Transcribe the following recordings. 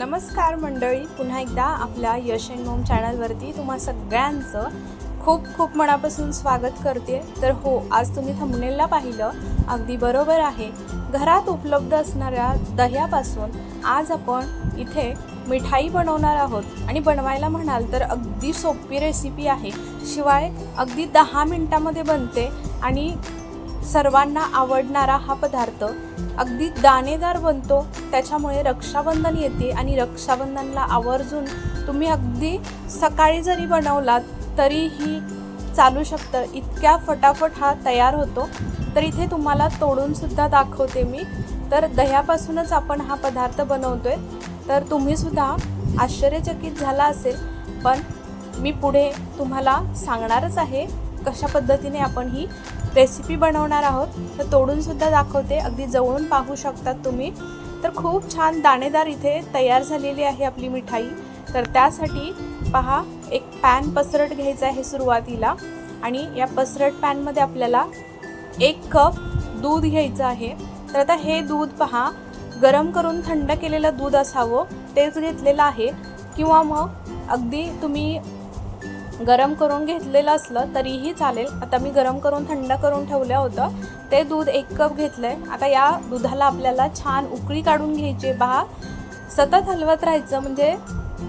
नमस्कार मंडळी. पुन्हा एकदा आपल्या यश अँड मोम चॅनलवरती तुम्हा सगळ्यांचं खूप खूप मनापासून स्वागत करते. तर हो आज तुम्ही थंबनेलला पाहिलं अगदी बरोबर आहे. घरात उपलब्ध असणाऱ्या दह्यापासून आज आपण इथे मिठाई बनवणार आहोत. आणि बनवायला म्हणाल तर अगदी सोपी रेसिपी आहे. शिवाय अगदी दहा मिनटामध्ये बनते आणि सर्वांना आवडणारा हा पदार्थ. अगदी दाणेदार बनतो त्याच्यामुळे रक्षाबंधन येते आणि रक्षाबंधनला आवर्जून तुम्ही अगदी सकाळी जरी बनवलात तरीही चालू शकतं. इतक्या फटाफट हा तयार होतो. तर इथे तुम्हाला तोडूनसुद्धा दाखवते मी. तर दह्यापासूनच आपण हा पदार्थ बनवतोय. तर तुम्हीसुद्धा आश्चर्यचकित झाला असेल पण मी पुढे तुम्हाला सांगणारच आहे. कशा पद्धतीने आपण ही रेसिपी बनवणार आहोत तर तोडूनसुद्धा दाखवते. अगदी जवळून पाहू शकतात तुम्ही. तर खूप छान दाणेदार इथे तयार झालेली आहे आपली मिठाई. तर त्यासाठी पहा एक पॅन पसरट घ्यायचं आहे सुरुवातीला. आणि या पसरट पॅनमध्ये आपल्याला एक कप दूध घ्यायचं आहे. तर आता हे दूध पहा गरम करून थंड केलेलं दूध असावं तेच घेतलेलं आहे. किंवा मग अगदी तुम्ही गरम करून घेतलेलं असलं तरीही चालेल. आता मी गरम करून थंड करून ठेवलं होतं. ते दूध एक कप घेतलं आहे आता या दुधाला आपल्याला छान उकळी काढून घ्यायची. आहे पहा सतत हलवत राहायचं म्हणजे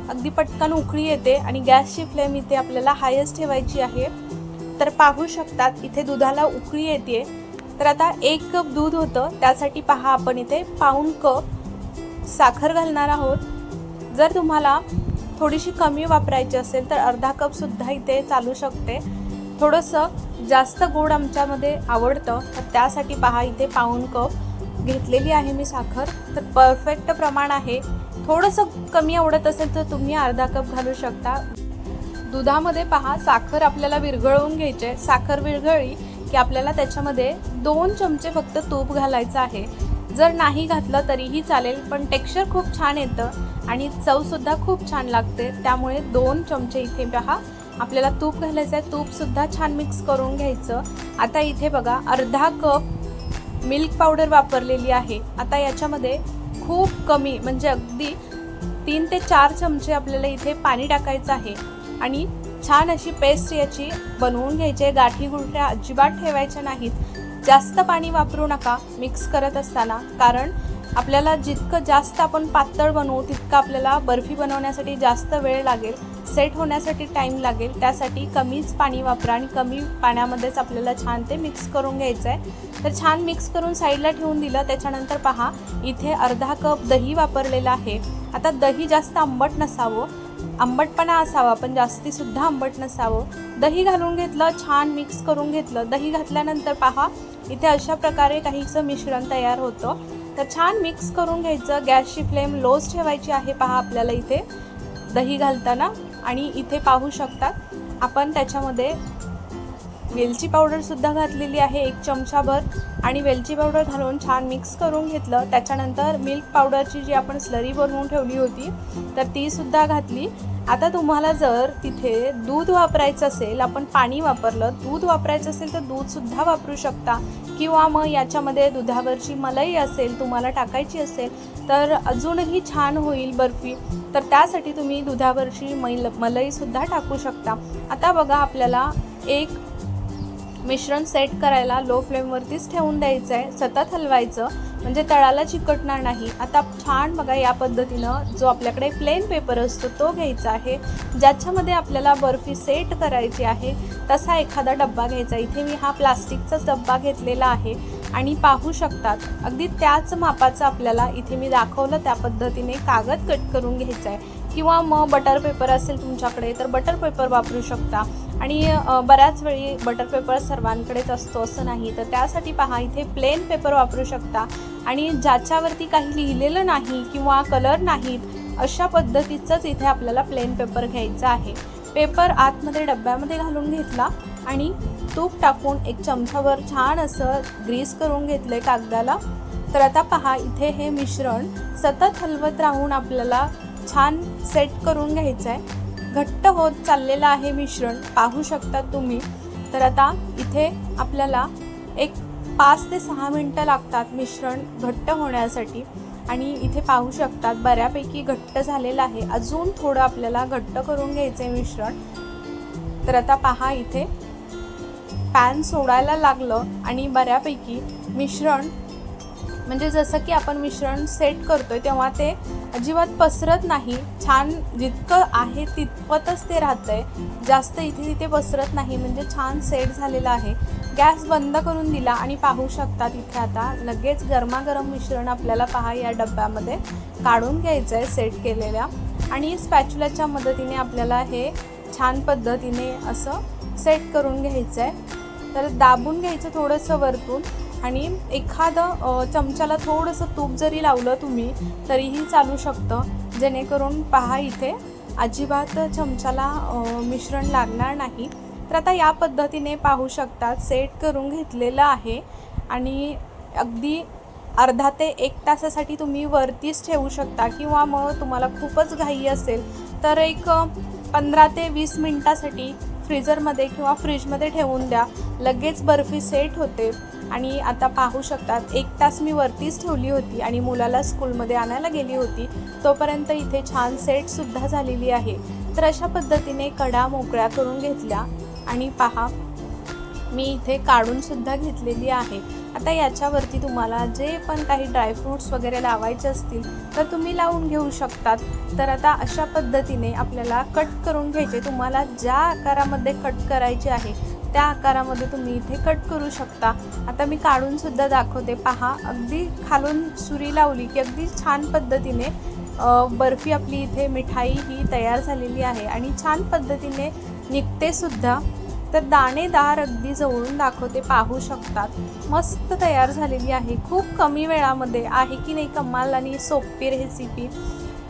अगदी पटकन उकळी येते आणि गॅसची फ्लेम इथे आपल्याला हायच ठेवायची आहे. तर पाहू शकतात इथे दुधाला उकळी येते. तर आता एक कप दूध होतं. त्यासाठी पहा आपण इथे पाऊण कप साखर घालणार आहोत. जर तुम्हाला थोडीशी कमी वापरायची असेल तर अर्धा कपसुद्धा इथे चालू शकते. थोडंसं जास्त गोड आमच्यामध्ये आवडतं. तर त्यासाठी पहा इथे पाऊण कप घेतलेली आहे मी साखर. तर परफेक्ट प्रमाण आहे. थोडंसं कमी आवडत असेल तर तुम्ही अर्धा कप घालू शकता. दुधामध्ये पहा साखर आपल्याला विरघळवून घ्यायची आहे. साखर विरघळली की आपल्याला त्याच्यामध्ये दोन चमचे फक्त तूप घालायचं आहे. जर नाही घातलं तरीही चालेल पण टेक्स्चर खूप छान येतं आणि चवसुद्धा खूप छान लागते. त्यामुळे दोन चमचे इथे पहा. आपल्याला तूप घालायचं आहे तूपसुद्धा छान मिक्स करून घ्यायचं. आता इथे बघा अर्धा कप मिल्क पावडर वापरलेली आहे. आता याच्यामध्ये खूप कमी म्हणजे अगदी तीन ते चार चमचे आपल्याला इथे पाणी टाकायचं आहे. आणि छान अशी पेस्ट याची बनवून घ्यायची आहे. गाठी गुठऱ्या अजिबात ठेवायच्या नाहीत. जास्त पाणी वापरू नका मिक्स करत असताना कारण आपल्याला जितकं जास्त आपण पातळ बनवू तितकं आपल्याला बर्फी बनवण्यासाठी जास्त वेळ लागेल सेट होण्यासाठी टाईम लागेल त्यासाठी कमीच पाणी वापरा आणि कमी पाण्यामध्येच आपल्याला छान ते मिक्स करून घ्यायचं आहे तर छान मिक्स करून साईडला ठेवून दिलं त्याच्यानंतर पहा इथे अर्धा कप दही वापरलेलं आहे. आता दही जास्त आंबट नसावं आंबटपणा असावा पण जास्तीसुद्धा आंबट नसावं. दही घालून घेतलं छान मिक्स करून घेतलं. दही घातल्यानंतर पहा इथे अशा प्रकारे काहीचं मिश्रण तयार होतं. तर छान मिक्स करून घ्यायचं. गॅसची फ्लेम लोच ठेवायची आहे पहा आपल्याला इथे. दही घालताना आणि इथे पाहू शकतात. आपण त्याच्यामध्ये वेलची पावडरसुद्धा घातलेली आहे एक चमचाभर. आणि वेलची पावडर घालून छान मिक्स करून घेतलं. त्याच्यानंतर मिल्क पावडरची जी आपण स्लरी बनवून ठेवली होती तर तीसुद्धा घातली. आता तुम्हाला जर तिथे दूध वापरायचं असेल आपण पाणी वापरलं दूध वापरायचं असेल तर दूधसुद्धा वापरू शकता. किंवा मग याच्यामध्ये दुधावरची मलाई असेल तुम्हाला टाकायची असेल तर अजूनही छान होईल बर्फी. तर त्यासाठी तुम्ही दुधावरची मैल मलईसुद्धा टाकू शकता. आता बघा आपल्याला एक मिश्रण सेट करायला लो फ्लेमवरतीच ठेवून द्यायचं आहे सतत हलवायचं. म्हणजे तळाला चिकटणार नाही. आता छान बघा या पद्धतीनं जो आपल्याकडे प्लेन पेपर असतो तो घ्यायचा आहे. ज्याच्यामध्ये आपल्याला बर्फी सेट करायची आहे तसा एखादा डब्बा घ्यायचा. इथे मी हा प्लास्टिकचाच डब्बा घेतलेला आहे. आणि पाहू शकतात अगदी त्याच मापाचं आपल्याला इथे मी दाखवलं त्या पद्धतीने कागद कट करून घ्यायचा आहे किंवा मग बटर पेपर असेल तुमच्याकडे तर बटर पेपर वापरू शकता. आणि बऱ्याच वेळी बटर पेपर सर्वांकडेच असतो असं नाही. तर त्यासाठी पहा इथे प्लेन पेपर वापरू शकता. आणि ज्याच्यावरती काही लिहिलेलं नाही किंवा कलर नाहीत अशा पद्धतीचंच इथे आपल्याला प्लेन पेपर घ्यायचा आहे. पेपर आतमध्ये डब्यामध्ये घालून घेतला आणि तूप टाकून एक चमचावर छान असं ग्रीस करून घेतलं आहे कागदाला. तर आता पहा इथे हे मिश्रण सतत हलवत राहून आपल्याला छान सेट करून घ्यायचं आहे घट्ट होत चाललेलं आहे मिश्रण पाहू शकता तुम्ही. तर आता इथे आपल्याला एक पाच ते सहा मिनटं लागतात मिश्रण घट्ट होण्यासाठी. आणि इथे पाहू शकतात बऱ्यापैकी घट्ट झालेलं आहे. अजून थोडं आपल्याला घट्ट करून घ्यायचं आहे मिश्रण. तर आता पहा इथे. पॅन सोडायला लागलं आणि बऱ्यापैकी मिश्रण म्हणजे जसं की आपण मिश्रण सेट करतो आहे तेव्हा ते अजिबात पसरत नाही. छान जितकं आहे तितपतच ते राहतं आहे जास्त इथे तिथे पसरत नाही. म्हणजे छान सेट झालेलं आहे. गॅस बंद करून दिला आणि पाहू शकतात इथे आता लगेच गरमागरम मिश्रण आपल्याला पहा या डब्यामध्ये काढून घ्यायचं आहे सेट केलेल्या. आणि स्पॅच्युलाच्या मदतीने आपल्याला हे छान पद्धतीने असं सेट करून घ्यायचं आहे तर दाबून घ्यायचं थोडंसं वरतून. आणि एखादं चमच्याला थोडंसं तूप जरी लावलं तुम्ही तरीही चालू शकतं. जेणेकरून पहा इथे अजिबात चमच्याला मिश्रण लागणार नाही. तर आता या पद्धतीने पाहू शकतात सेट करून घेतलेलं आहे. आणि अगदी अर्धा ते एक तासासाठी तुम्ही वरतीच ठेवू शकता किंवा मग तुम्हाला खूपच घाई असेल तर एक पंधरा ते वीस मिनटासाठी फ्रीजरमध्ये किंवा फ्रीजमध्ये ठेवून द्या. लगेच बर्फी सेट होते. आणि आता पाहू शकतात एक तास मी वरतीच ठेवली होती आणि मुलाला स्कूलमध्ये आणायला गेली होती. तोपर्यंत इथे छान सेटसुद्धा झालेली आहे. तर अशा पद्धतीने कडा मोकळ्या करून घेतल्या. आणि पहा मी इथे काढूनसुद्धा घेतलेली आहे. आता याच्यावरती तुम्हाला जे पण काही ड्रायफ्रूट्स वगैरे लावायचे असतील तर तुम्ही लावून घेऊ शकतात. तर आता अशा पद्धतीने आपल्याला कट करून घ्यायचे. तुम्हाला ज्या आकारामध्ये कट करायचे आहे त्या आकारामध्ये तुम्ही इथे कट करू शकता. आता मी काढूनसुद्धा दाखवते. पहा अगदी खालून सुरी लावली की अगदी छान पद्धतीने बर्फी आपली इथे मिठाई ही तयार झालेली आहे आणि छान पद्धतीने निघते सुद्धा. तर दाणेदार अगदी जवळून दाखवते पाहू शकतात. मस्त तयार झालेली आहे. खूप कमी वेळामध्ये आहे की नाही कमाल आणि सोपी रेसिपी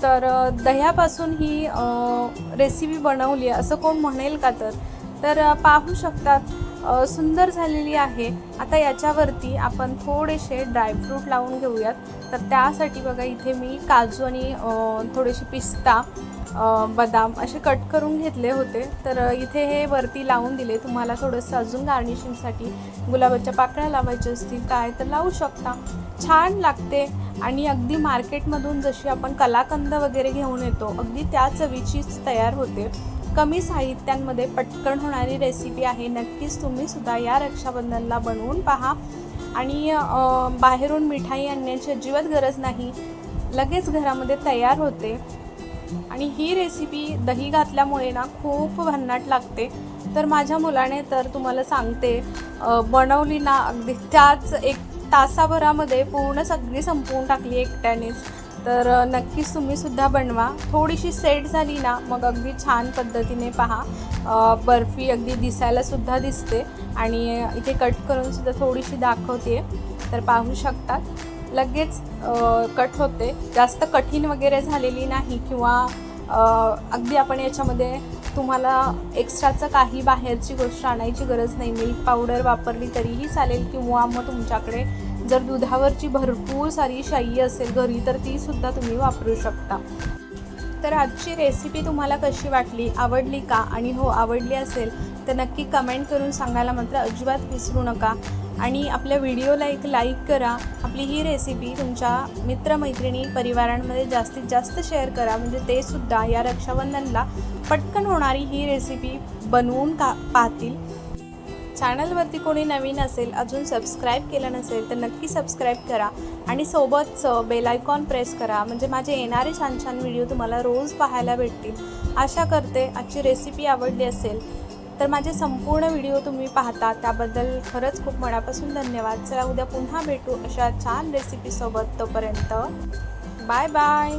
तर दह्यापासून ही रेसिपी बनवली आहे. असं कोण म्हणेल का तर? तर पाहू शकतात सुंदर झालेली आहे. आता याच्यावरती आपण थोडेसे ड्रायफ्रूट लावून घेऊयात. तर त्यासाठी बघा इथे मी काजू आणि थोडेसे पिस्ता बदाम असे कट करून घेतले होते. तर इथे हे वरती लावून दिले. तुम्हाला थोडंसं अजून गार्निशिंगसाठी गुलाबाच्या पाकळ्या लावायच्या असतील काय तर लावू शकता. छान लागते. आणि अगदी मार्केटमधून जशी आपण कलाकंद वगैरे घेऊन येतो अगदी त्या चवीचीच तयार होते. कमी साहित्यांमध्ये पटकन होणारी रेसिपी आहे. नक्कीच तुम्ही सुद्धा या रक्षाबंधनला बनवून पहा. आणि बाहेरून मिठाई आणण्याची अजिबात गरज नाही. लगेच घरामध्ये तयार होते. आणि ही रेसिपी दही घातल्यामुळे ना खूप भन्नाट लागते. तर माझ्या मुलाने तर तुम्हाला सांगते बनवली ना अगदी त्याच एक तासाभरामध्ये पूर्ण सगळी संपवून टाकली एकट्यानेच. तर नक्कीच तुम्ही सुद्धा बनवा. थोडीशी सेट झाली ना मग अगदी छान पद्धतीने पहा. बर्फी अगदी दिसायला सुद्धा दिसते आणि इथे कट करून सुद्धा थोडीशी दाखवते. तर पाहू शकतात. लगेच कट होते. जास्त कठीण वगैरे झालेली नाही किंवा अगदी आपण याच्यामध्ये तुम्हाला एक्स्ट्राचं काही बाहेरची गोष्ट आणायची गरज नाही. मिल्क पावडर वापरली तरीही चालेल किंवा मग तुमच्याकडे जर दुधावरची भरपूर सारी शाई असेल घरी तर ती सुद्धा तुम्ही वापरू शकता. तर आजची रेसिपी तुम्हाला कशी वाटली? आवडली का? आणि हो आवडली असेल तर नक्की कमेंट करून सांगायला मात्र अजिबात विसरू नका. आणि आपल्या व्हिडिओला एक लाईक करा. आपली ही रेसिपी तुमच्या मित्रमैत्रिणी परिवारांमध्ये जास्तीत जास्त शेअर करा. म्हणजे ते सुद्धा या रक्षाबंधनला पटकन होणारी ही रेसिपी बनवून का पाहतील. चॅनलवरती कोणी नवीन असेल अजून सबस्क्राईब केलं नसेल तर नक्की सबस्क्राईब करा. आणि सोबतच बेलायकॉन प्रेस करा. म्हणजे माझे येणारे छान छान व्हिडिओ तुम्हाला रोज पाहायला भेटतील. आशा करते आजची रेसिपी आवडली असेल तर माझे संपूर्ण व्हिडिओ तुम्ही पाहता. त्याबद्दल खरंच खूप मनापासून धन्यवाद. चला उद्या पुन्हा भेटू अशा छान रेसिपीसोबत तोपर्यंत. Bye bye